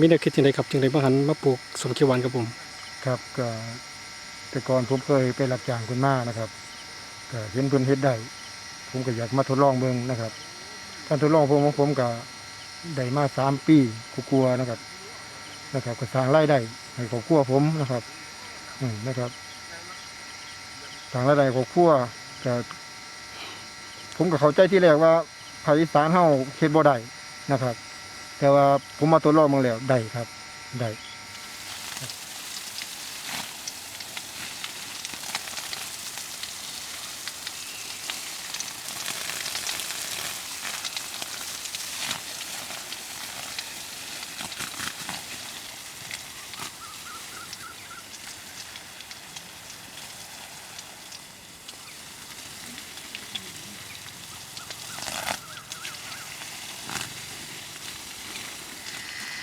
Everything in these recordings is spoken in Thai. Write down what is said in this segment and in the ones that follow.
มีแนวคิดจังไดครับจึงได้มาหันมาปลูกสมเขียวหวานครับผมครับก็แต่ก่อนผมเคยไปรับจ้างคุณมานะครับก็เห็นเพิ่อนเฮ็ดได้ผมก็อยากมาทดลองเบิ่งนะครับการทดลองผมของผมก็ได้มาสามปีกลัวนะครับ นะครับ ก็สร้างรายได้ให้ครอบครัวผมนะครับ อืมนะครับสร้างรายได้ครอบครัวก็ผมก็เข้าใจที่แรกว่าภาคอีสานเฮาเฮ็ดบ่ได้นะครับ แต่ว่าผมมาตัวลอดมาแล้วได้ครับได้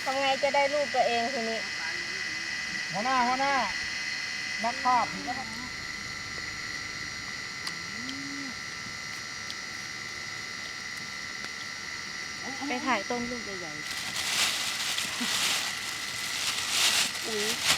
ทำไงจะได้รูปตัวเองทีนี้ หัวหน้าหัวหน้านักภาพไปถ่ายต้นรูปใหญ่ๆอุ้ย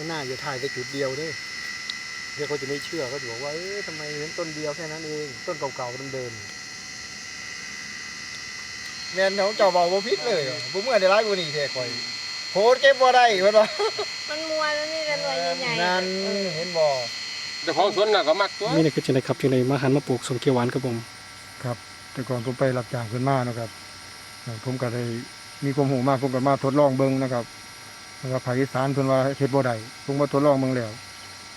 หัวหน้าอย่าถ่ายแต่จุดเดียวเด้เดี๋ยวเขาจะไม่เชื่อเขาจะบอกว่าเอ๊ะทำไมเห็นต้นเดียวแค่นั้นเอง ต้นเก่าๆเดิมๆแม่นเขาเจ้าบอกว่าพิษเลยผมเมื่อได้ร้ายกว่านี้แท้คอยโพสเก็บบ่ได้เพิ่นว่ามันมัวแล้วนี่กันวัยใหญ่ๆนั่นเห็นบ่เจ้าของสวนน่ะก็มักตัวมีแนวคิดจังไดครับจึงได้มาหันมาปลูกสมเขียวหวานครับผมครับ แต่ก่อนผมไปรับจ้างเพิ่นมานะครับเอ่อผมก็ได้มีความรู้มากผมก็มาทดลองเบิ่งนะครับ ว่าภาคอีสานเพิ่นว่าเฮ็ดบ่ได้ผมมาทดลองเบิ่งแล้ว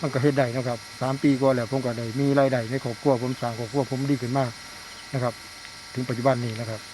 มันก็เฮ็ดได้นะครับสามปีกว่าแล้วผมก็ได้มีรายได้ในครอบครัวผมสร้างครอบครัวผมดีขึ้นมากนะครับ ถึงปัจจุบันนี้นะครับ